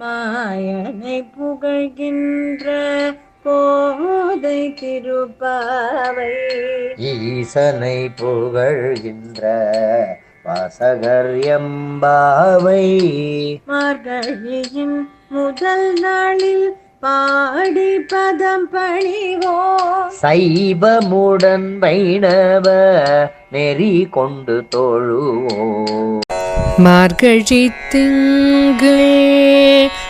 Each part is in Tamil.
மாயனை புகழ்கின்ற போதை திருப்பாவை. ஈசனை புகழ்கின்ற வாசகர் எம்பாவை. மார்கழியின் முதல் நாளில் பாடி பதம் பணிவோம். சைவமுடன் வைணவ நெறி கொண்டு தொழுவோம். மார்கழி திங்கு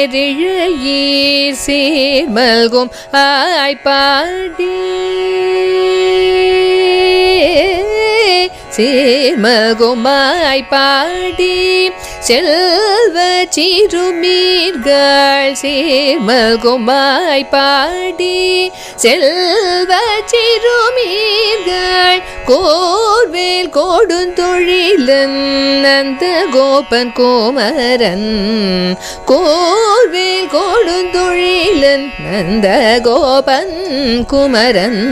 நேரிழையீர் சீர்மல்கும் ஆய்ப்பாடி. சீர்மல்குமாய் பாடி செல்வ சிறுமீர்கள் சீர்மல்குமாய் பாடி செல்வ சிறுமீர்கள் கோர்வேல் கொடுந்தொழிலன் நந்த கோபன் கோமரன். கோர்வேல் கொடுந்தொழிலன் நந்த கோபன் குமரன்.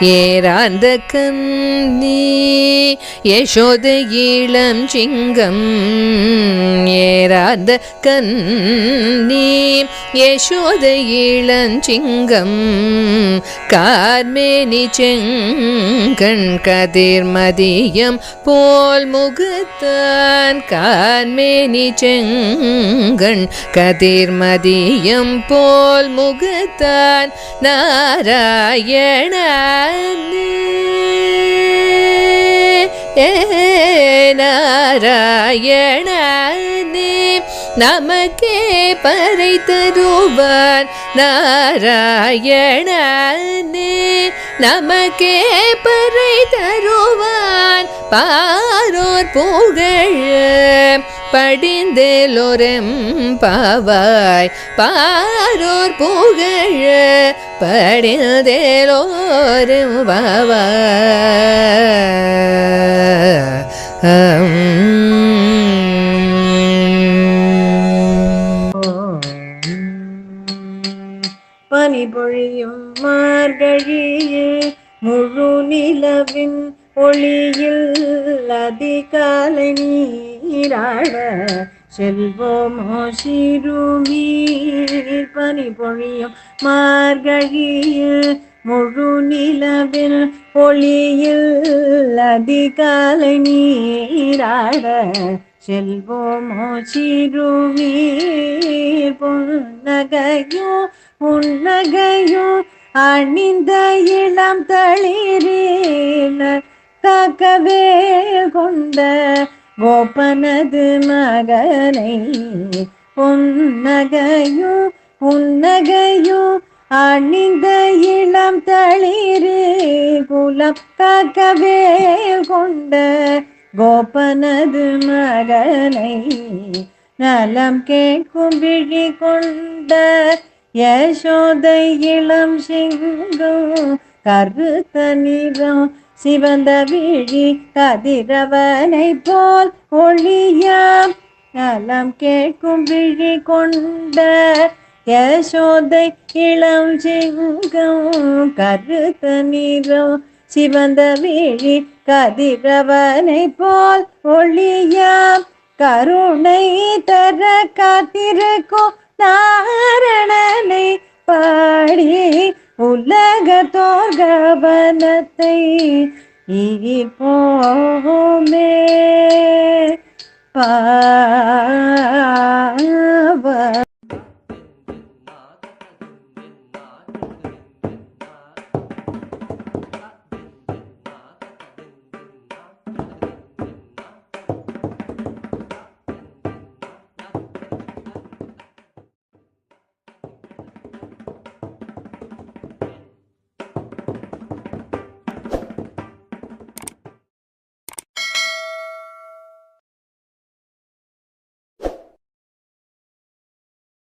ஏராந்த கந்தி யசோத இளம் சிங்கம் ஏராந்த கண்ணி யசோத இளஞ்சிங்கம் கார்மேனி செங்கண் கதிர்மதியம் போல் முகத்தான் கார்மேனி செங்கண் கதிர்மதியம் போல் முகத்தான் நாராயண நாராயணனே நமக்கே பறை தருவார். நாராயணனே நமக்கே பறை தருவார். பாரோர் புகழ் படிந்தேலோரம் பாவாய். பாரோர் புகழ படிந்தேலோரம் பாவாய். பனிபொழியும் மார்கழியே முழு நிலவின் ஒளியில் அதிகாலை நீராட செல்வோமோ சிறுமீர் பனிபொழியும் மார்கழியில் முழு நிலவில் ஒளியில் அதிகாலை நீராட செல்வோமோ சிறுவீர் புன்னகையோ உன்னகையோ அணிந்த இளம் தளிரில் காக்கவே கொண்ட கோபனது மகனை பொன்னகையோ உன்னகையோ அணிந்த இளம் தளிரு குலம் காக்கவே கொண்ட கோபனது மகனை நலம் கேட்கும் விழி கொண்ட யசோதை இளம் சிங்கம் கருத்த நிறம் சிவந்த விழி கதிரவனை போல் ஒளியாம். நலம் கேட்கும் விழி கொண்ட யசோதை இளம் சிங்கம் கருத்த நிறம் சிவந்த வீழி கதிரவனை போல் ஒளியாம். கருணை தர காத்திருக்கும் நாரணனை பாடி உலக தோர்கவனத்தை போமே பாவ